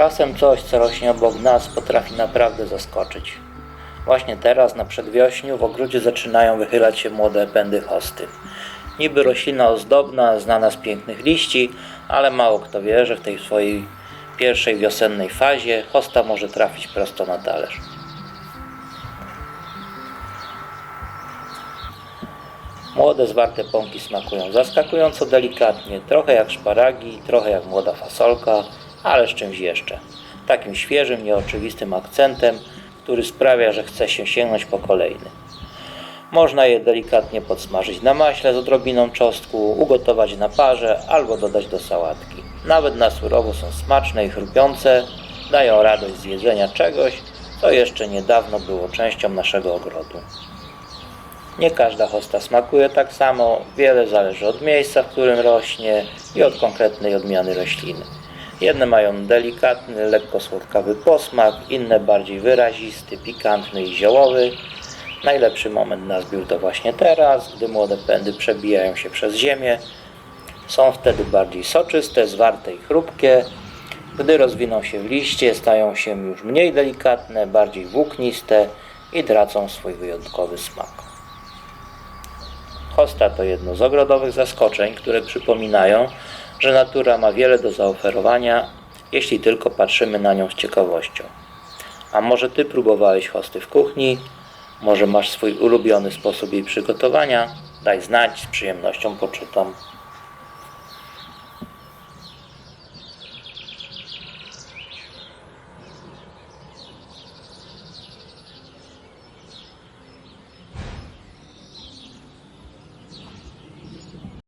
Czasem coś, co rośnie obok nas, potrafi naprawdę zaskoczyć. Właśnie teraz, na przedwiośniu, w ogrodzie zaczynają wychylać się młode pędy hosty. Niby roślina ozdobna, znana z pięknych liści, ale mało kto wie, że w tej swojej pierwszej wiosennej fazie hosta może trafić prosto na talerz. Młode, zwarte pąki smakują zaskakująco delikatnie, trochę jak szparagi, trochę jak młoda fasolka, ale z czymś jeszcze. Takim świeżym, nieoczywistym akcentem, który sprawia, że chce się sięgnąć po kolejny. Można je delikatnie podsmażyć na maśle z odrobiną czosnku, ugotować na parze albo dodać do sałatki. Nawet na surowo są smaczne i chrupiące, dają radość z jedzenia czegoś, co jeszcze niedawno było częścią naszego ogrodu. Nie każda hosta smakuje tak samo, wiele zależy od miejsca, w którym rośnie i od konkretnej odmiany rośliny. Jedne mają delikatny, lekko słodkawy posmak, inne bardziej wyrazisty, pikantny i ziołowy. Najlepszy moment na zbiór to właśnie teraz, gdy młode pędy przebijają się przez ziemię. Są wtedy bardziej soczyste, zwarte i chrupkie. Gdy rozwiną się w liście, stają się już mniej delikatne, bardziej włókniste i tracą swój wyjątkowy smak. Hosta to jedno z ogrodowych zaskoczeń, które przypominają, że natura ma wiele do zaoferowania, jeśli tylko patrzymy na nią z ciekawością. A może ty próbowałeś hosty w kuchni? Może masz swój ulubiony sposób jej przygotowania? Daj znać, z przyjemnością poczytam.